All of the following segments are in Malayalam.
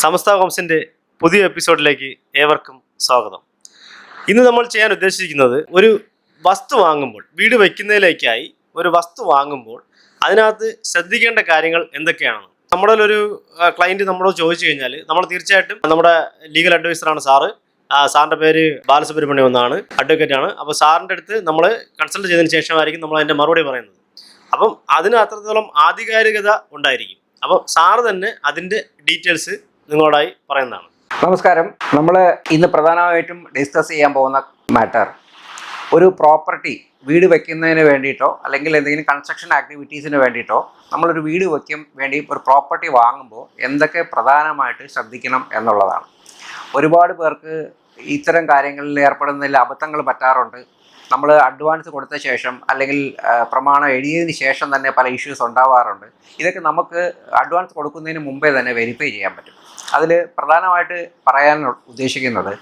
സമസ്ത ഹോംസിന്റെ പുതിയ എപ്പിസോഡിലേക്ക് ഏവർക്കും സ്വാഗതം. ഇന്ന് നമ്മൾ ചെയ്യാൻ ഉദ്ദേശിക്കുന്നത് ഒരു വസ്തു വാങ്ങുമ്പോൾ വീട് വയ്ക്കുന്നതിലേക്കായി ഒരു വസ്തു വാങ്ങുമ്പോൾ അതിനകത്ത് ശ്രദ്ധിക്കേണ്ട കാര്യങ്ങൾ എന്തൊക്കെയാണ്? നമ്മുടെ ഒരു ക്ലയന്റ് നമ്മളോട് ചോദിച്ചു കഴിഞ്ഞാൽ നമ്മൾ തീർച്ചയായിട്ടും നമ്മുടെ ലീഗൽ അഡ്വൈസറാണ് സാറ്. സാറിന്റെ പേര് ബാലസുബ്രഹ്മണ്യം എന്നാണ് അഡ്വക്കേറ്റ് ആണ്. അപ്പോൾ സാറിന്റെ അടുത്ത് നമ്മൾ കൺസൾട്ട് ചെയ്തതിന് ശേഷമായിരിക്കും നമ്മൾ അതിന്റെ മറുപടി പറയുന്നത്. അപ്പം അതിന് അത്രത്തോളം ആധികാരികത ഉണ്ടായിരിക്കും. അപ്പോൾ സാറ് തന്നെ അതിന്റെ ഡീറ്റെയിൽസ് നിങ്ങളോടായി പറയുന്നതാണ്. നമസ്കാരം. നമ്മൾ ഇന്ന് പ്രധാനമായിട്ടും ഡിസ്കസ് ചെയ്യാൻ പോകുന്ന മാറ്റർ ഒരു പ്രോപ്പർട്ടി വീട് വെക്കുന്നതിന് വേണ്ടിയിട്ടോ അല്ലെങ്കിൽ എന്തെങ്കിലും കൺസ്ട്രക്ഷൻ ആക്ടിവിറ്റീസിന് വേണ്ടിയിട്ടോ നമ്മളൊരു വീട് വയ്ക്കും വേണ്ടി ഒരു പ്രോപ്പർട്ടി വാങ്ങുമ്പോൾ എന്തൊക്കെ പ്രധാനമായിട്ട് ശ്രദ്ധിക്കണം എന്നുള്ളതാണ്. ഒരുപാട് പേർക്ക് ഇത്തരം കാര്യങ്ങളിൽ ഏർപ്പെടുന്നതിൽ അബദ്ധങ്ങൾ പറ്റാറുണ്ട്. നമ്മൾ അഡ്വാൻസ് കൊടുത്ത ശേഷം അല്ലെങ്കിൽ പ്രമാണം എഴുതിയതിന് ശേഷം തന്നെ പല ഇഷ്യൂസ് ഉണ്ടാവാറുണ്ട്. ഇതൊക്കെ നമുക്ക് അഡ്വാൻസ് കൊടുക്കുന്നതിന് മുമ്പേ തന്നെ വെരിഫൈ ചെയ്യാൻ പറ്റും. അതിൽ പ്രധാനമായിട്ട് പറയാൻ ഉദ്ദേശിക്കുന്നത്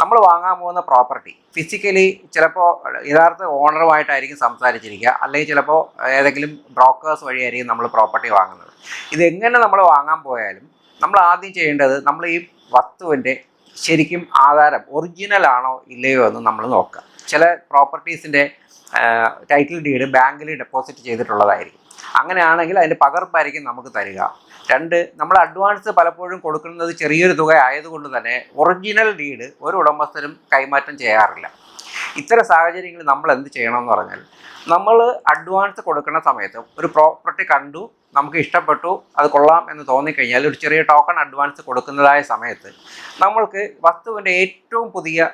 നമ്മൾ വാങ്ങാൻ പോകുന്ന പ്രോപ്പർട്ടി ഫിസിക്കലി ചിലപ്പോൾ യഥാർത്ഥ ഓണറുമായിട്ടായിരിക്കും സംസാരിച്ചിരിക്കുക. അല്ലെങ്കിൽ ചിലപ്പോൾ ഏതെങ്കിലും ബ്രോക്കേഴ്സ് വഴിയായിരിക്കും നമ്മൾ പ്രോപ്പർട്ടി വാങ്ങുന്നത്. ഇതെങ്ങനെ നമ്മൾ വാങ്ങാൻ പോയാലും നമ്മൾ ആദ്യം ചെയ്യേണ്ടത് നമ്മൾ ഈ വസ്തുവിന്റെ ശരിക്കും ആധാരം ഒറിജിനൽ ആണോ ഇല്ലയോ എന്ന് നമ്മൾ നോക്കുക ചില പ്രോപ്പർട്ടീസിന്റെ ടൈറ്റിൽ ഡീഡ് ബാങ്കിൽ ഡെപ്പോസിറ്റ് ചെയ്തിട്ടുള്ളതായിരിക്കും. അങ്ങനെയാണെങ്കിൽ അതിന്റെ പകർപ്പായിരിക്കും നമുക്ക് തരിക. രണ്ട് നമ്മൾ അഡ്വാൻസ് പലപ്പോഴും കൊടുക്കുന്നത് ചെറിയൊരു തുക ആയതുകൊണ്ട് തന്നെ ഒറിജിനൽ ഡീഡ് ഒരു ഉടമസ്ഥനും കൈമാറ്റം ചെയ്യാറില്ല. ഇത്തരം സാഹചര്യങ്ങളിൽ നമ്മൾ എന്ത് ചെയ്യണം എന്ന് പറഞ്ഞാൽ നമ്മൾ അഡ്വാൻസ് കൊടുക്കുന്ന സമയത്ത് ഒരു പ്രോപ്പർട്ടി കണ്ടു നമുക്ക് ഇഷ്ടപ്പെട്ടു അത് കൊള്ളാം എന്ന് തോന്നിക്കഴിഞ്ഞാൽ ഒരു ചെറിയ ടോക്കൺ അഡ്വാൻസ് കൊടുക്കുന്നതായ സമയത്ത് നമ്മൾക്ക് വസ്തുവിന്റെ ഏറ്റവും പുതിയ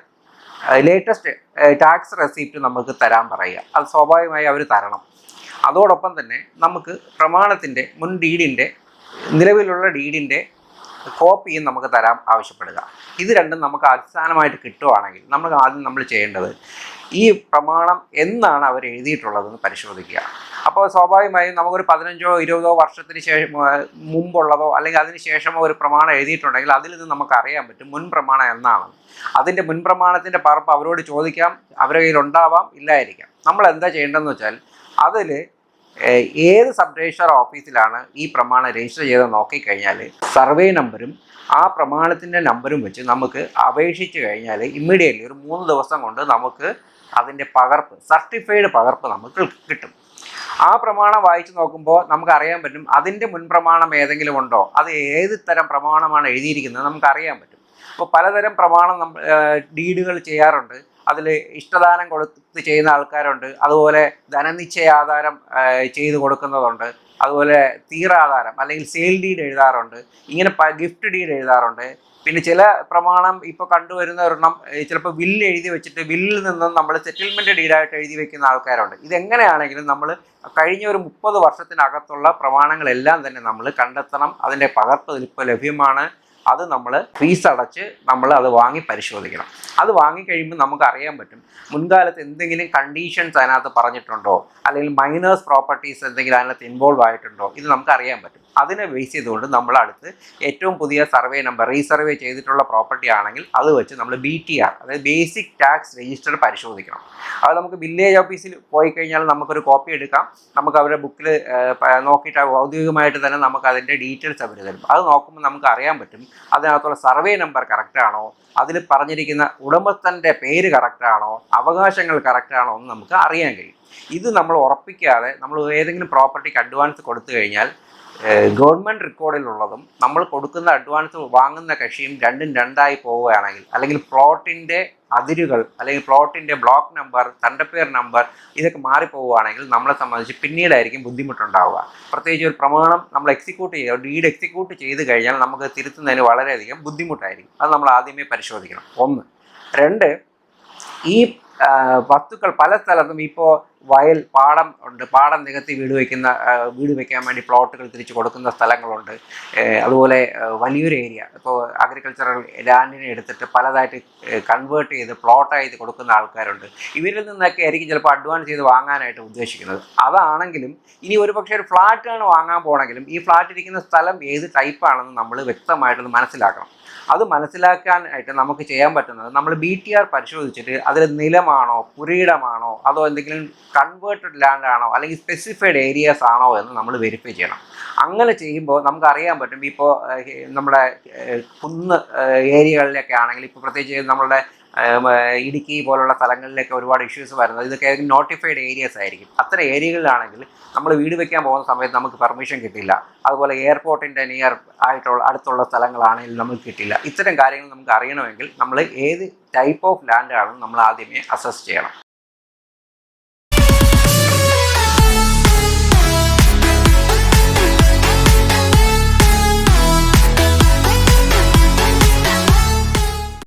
ലേറ്റസ്റ്റ് ടാക്സ് റെസീപ്റ്റ് നമുക്ക് തരാൻ പറയുക. അത് സ്വാഭാവികമായി അവർ തരണം. അതോടൊപ്പം തന്നെ നമുക്ക് പ്രമാണത്തിന്റെ മുൻ ഡീഡിന്റെ നിലവിലുള്ള ഡീഡിന്റെ കോപ്പിയും നമുക്ക് തരാൻ ആവശ്യപ്പെടുക. ഇത് രണ്ടും നമുക്ക് അടിസ്ഥാനമായിട്ട് കിട്ടുവാണെങ്കിൽ നമ്മൾ ആദ്യം നമ്മൾ ചെയ്യേണ്ടത് ഈ പ്രമാണം എന്നാണ് അവർ എഴുതിയിട്ടുള്ളതെന്ന് പരിശോധിക്കുക. അപ്പോൾ സ്വാഭാവികമായും നമുക്കൊരു പതിനഞ്ചോ ഇരുപതോ വർഷത്തിന് ശേഷം മുമ്പുള്ളതോ അല്ലെങ്കിൽ അതിന് ശേഷമോ ഒരു പ്രമാണം എഴുതിയിട്ടുണ്ടെങ്കിൽ അതിൽ നിന്ന് നമുക്ക് അറിയാൻ പറ്റും മുൻ പ്രമാണം എന്നാണ്. അതിന്റെ മുൻ പ്രമാണത്തിന്റെ പറപ്പ് അവരോട് ചോദിക്കാം അവരുടെ കയ്യിൽ ഉണ്ടാവാം ഇല്ലായിരിക്കാം. നമ്മൾ എന്താ ചെയ്യേണ്ടതെന്ന് വെച്ചാൽ അതിൽ ഏത് സബ് രജിസ്ട്രാർ ഓഫീസിലാണ് ഈ പ്രമാണം രജിസ്റ്റർ ചെയ്ത് നോക്കിക്കഴിഞ്ഞാൽ സർവേ നമ്പറും ആ പ്രമാണത്തിന്റെ നമ്പറും വെച്ച് നമുക്ക് അപേക്ഷിച്ച് കഴിഞ്ഞാൽ ഇമ്മീഡിയറ്റ്ലി ഒരു മൂന്ന് ദിവസം കൊണ്ട് നമുക്ക് അതിന്റെ പകർപ്പ് സർട്ടിഫൈഡ് പകർപ്പ് നമുക്ക് കിട്ടും. ആ പ്രമാണം വായിച്ചു നോക്കുമ്പോൾ നമുക്ക് അറിയാൻ പറ്റും അതിന്റെ മുൻപ്രമാണം ഏതെങ്കിലും ഉണ്ടോ? അത് ഏത് തരം പ്രമാണമാണ് എഴുതിയിരിക്കുന്നത് നമുക്ക് അറിയാൻ പറ്റും. അപ്പോൾ പലതരം പ്രമാണം ഡീഡുകൾ ചെയ്യാറുണ്ട്. അതിൽ ഇഷ്ടദാനം കൊടുത്ത് ചെയ്യുന്ന ആൾക്കാരുണ്ട്. അതുപോലെ ധനനിശ്ചയ ആധാരം ചെയ്ത് കൊടുക്കുന്നതുണ്ട്. അതുപോലെ തീറാധാരം അല്ലെങ്കിൽ സെയിൽ ഡീഡ് എഴുതാറുണ്ട്. ഇങ്ങനെ ഗിഫ്റ്റ് ഡീഡ് എഴുതാറുണ്ട്. പിന്നെ ചില പ്രമാണം ഇപ്പോൾ കണ്ടുവരുന്ന ഒരെണ്ണം ചിലപ്പോൾ വില്ല് എഴുതി വെച്ചിട്ട് വില്ലിൽ നിന്നും നമ്മൾ സെറ്റിൽമെന്റ് ഡീഡായിട്ട് എഴുതി വെക്കുന്ന ആൾക്കാരുണ്ട്. ഇതെങ്ങനെയാണെങ്കിലും നമ്മൾ കഴിഞ്ഞ ഒരു മുപ്പത് വർഷത്തിനകത്തുള്ള പ്രമാണങ്ങളെല്ലാം തന്നെ നമ്മൾ കണ്ടെത്തണം. അതിന്റെ പകർപ്പ് ഇപ്പോൾ ലഭ്യമാണ്. അത് നമ്മൾ ഫീസ് അടച്ച് നമ്മൾ അത് വാങ്ങി പരിശോധിക്കണം. അത് വാങ്ങിക്കഴിയുമ്പോൾ നമുക്ക് അറിയാൻ പറ്റും മുൻകാലത്ത് എന്തെങ്കിലും കണ്ടീഷൻസ് അതിനകത്ത് പറഞ്ഞിട്ടുണ്ടോ? അല്ലെങ്കിൽ മൈനേഴ്സ് പ്രോപ്പർട്ടീസ് എന്തെങ്കിലും അതിനകത്ത് ഇൻവോൾവ് ആയിട്ടുണ്ടോ? ഇത് നമുക്ക് അറിയാൻ പറ്റും. അതിനെ ബേസ് ചെയ്തുകൊണ്ട് നമ്മൾ അടുത്ത് ഏറ്റവും പുതിയ സർവേ നമ്പർ റീസർവേ ചെയ്തിട്ടുള്ള പ്രോപ്പർട്ടി ആണെങ്കിൽ അത് വെച്ച് നമ്മൾ ബി ടി ആർ അതായത് ബേസിക് ടാക്സ് രജിസ്റ്റർ പരിശോധിക്കണം. അത് നമുക്ക് വില്ലേജ് ഓഫീസിൽ പോയി കഴിഞ്ഞാൽ നമുക്കൊരു കോപ്പി എടുക്കാം. നമുക്ക് അവരുടെ ബുക്കിൽ നോക്കിയിട്ട് ഔദ്യോഗികമായിട്ട് തന്നെ നമുക്ക് അതിന്റെ ഡീറ്റെയിൽസ് അവർ തരും. അത് നോക്കുമ്പോൾ നമുക്ക് അറിയാൻ പറ്റും അതിനകത്തുള്ള സർവേ നമ്പർ കറക്റ്റ് ആണോ അതിൽ പറഞ്ഞിരിക്കുന്ന ഉടമസ്ഥന്റെ പേര് കറക്റ്റാണോ അവകാശങ്ങൾ കറക്റ്റാണോ എന്ന് നമുക്ക് അറിയാൻ കഴിയും. ഇത് നമ്മൾ ഉറപ്പിക്കാതെ നമ്മൾ ഏതെങ്കിലും പ്രോപ്പർട്ടിക്ക് അഡ്വാൻസ് കൊടുത്തു കഴിഞ്ഞാൽ ഗവൺമെന്റ് റെക്കോർഡിലുള്ളതും നമ്മൾ കൊടുക്കുന്ന അഡ്വാൻസ് വാങ്ങുന്ന കക്ഷിയും രണ്ടും രണ്ടായി പോവുകയാണെങ്കിൽ അല്ലെങ്കിൽ പ്ലോട്ടിന്റെ അതിരുകൾ അല്ലെങ്കിൽ പ്ലോട്ടിന്റെ ബ്ലോക്ക് നമ്പർ തണ്ടപ്പേർ നമ്പർ ഇതൊക്കെ മാറിപ്പോവുകയാണെങ്കിൽ നമ്മളെ സംബന്ധിച്ച് പിന്നീടായിരിക്കും ബുദ്ധിമുട്ടുണ്ടാവുക. പ്രത്യേകിച്ച് ഒരു പ്രമാണം നമ്മൾ എക്സിക്യൂട്ട് ചെയ്യുക ഡീഡ് എക്സിക്യൂട്ട് ചെയ്ത് കഴിഞ്ഞാൽ നമുക്ക് തിരുത്തുന്നതിന് വളരെയധികം ബുദ്ധിമുട്ടായിരിക്കും. അത് നമ്മൾ ആദ്യമേ പരിശോധിക്കണം. ഒന്ന്. രണ്ട്. ഈ വസ്തുക്കൾ പല സ്ഥലത്തും ഇപ്പോൾ വയൽ പാടം ഉണ്ട്. പാടം നികത്തി വീട് വയ്ക്കുന്ന വീട് വയ്ക്കാൻ വേണ്ടി പ്ലോട്ടുകൾ തിരിച്ചു കൊടുക്കുന്ന സ്ഥലങ്ങളുണ്ട്. അതുപോലെ വലിയൊരു ഏരിയ. ഇപ്പോൾ അഗ്രികൾച്ചറൽ ലാൻഡിനെ എടുത്തിട്ട് പലതായിട്ട് കൺവേർട്ട് ചെയ്ത് പ്ലോട്ടായി കൊടുക്കുന്ന ആൾക്കാരുണ്ട്. ഇവരിൽ നിന്നൊക്കെ ആയിരിക്കും ചിലപ്പോൾ അഡ്വാൻസ് ചെയ്ത് വാങ്ങാനായിട്ട് ഉദ്ദേശിക്കുന്നത്. അതാണെങ്കിലും ഇനി ഒരു പക്ഷേ ഒരു ഫ്ലാറ്റാണ് വാങ്ങാൻ പോകണമെങ്കിലും ഈ ഫ്ലാറ്റ് ഇരിക്കുന്ന സ്ഥലം ഏത് ടൈപ്പാണെന്ന് നമ്മൾ വ്യക്തമായിട്ടൊന്ന് മനസ്സിലാക്കണം. അത് മനസ്സിലാക്കാനായിട്ട് നമുക്ക് ചെയ്യാൻ പറ്റുന്നത് നമ്മൾ ബി ടി ആർ പരിശോധിച്ചിട്ട് അതിൽ നിലമാണോ പുരീടമാണോ അതോ എന്തെങ്കിലും കൺവേർട്ടഡ് ലാൻഡ് ആണോ അല്ലെങ്കിൽ സ്പെസിഫൈഡ് ഏരിയാസ് ആണോ എന്ന് നമ്മൾ വെരിഫൈ ചെയ്യണം. അങ്ങനെ ചെയ്യുമ്പോൾ നമുക്ക് അറിയാൻ പറ്റും ഇപ്പോൾ നമ്മുടെ കുന്ന് ഏരിയകളിലൊക്കെ ആണെങ്കിൽ ഇപ്പോൾ പ്രത്യേകിച്ച് നമ്മളുടെ ഇടുക്കി പോലുള്ള സ്ഥലങ്ങളിലൊക്കെ ഒരുപാട് ഇഷ്യൂസ് വരുന്നത്. ഇതൊക്കെ നോട്ടിഫൈഡ് ഏരിയാസ് ആയിരിക്കും. അത്തരം ഏരിയകളിലാണെങ്കിൽ നമ്മൾ വീട് വെക്കാൻ പോകുന്ന സമയത്ത് നമുക്ക് പെർമിഷൻ കിട്ടില്ല. അതുപോലെ എയർപോർട്ടിന്റെ നിയർ ആയിട്ടുള്ള അടുത്തുള്ള സ്ഥലങ്ങളാണെങ്കിൽ നമുക്ക് കിട്ടില്ല. ഇത്തരം കാര്യങ്ങൾ നമുക്ക് അറിയണമെങ്കിൽ നമ്മൾ ഏത് ടൈപ്പ് ഓഫ് ലാൻഡ് ആണെന്ന് നമ്മൾ ആദ്യമേ അസസ് ചെയ്യണം.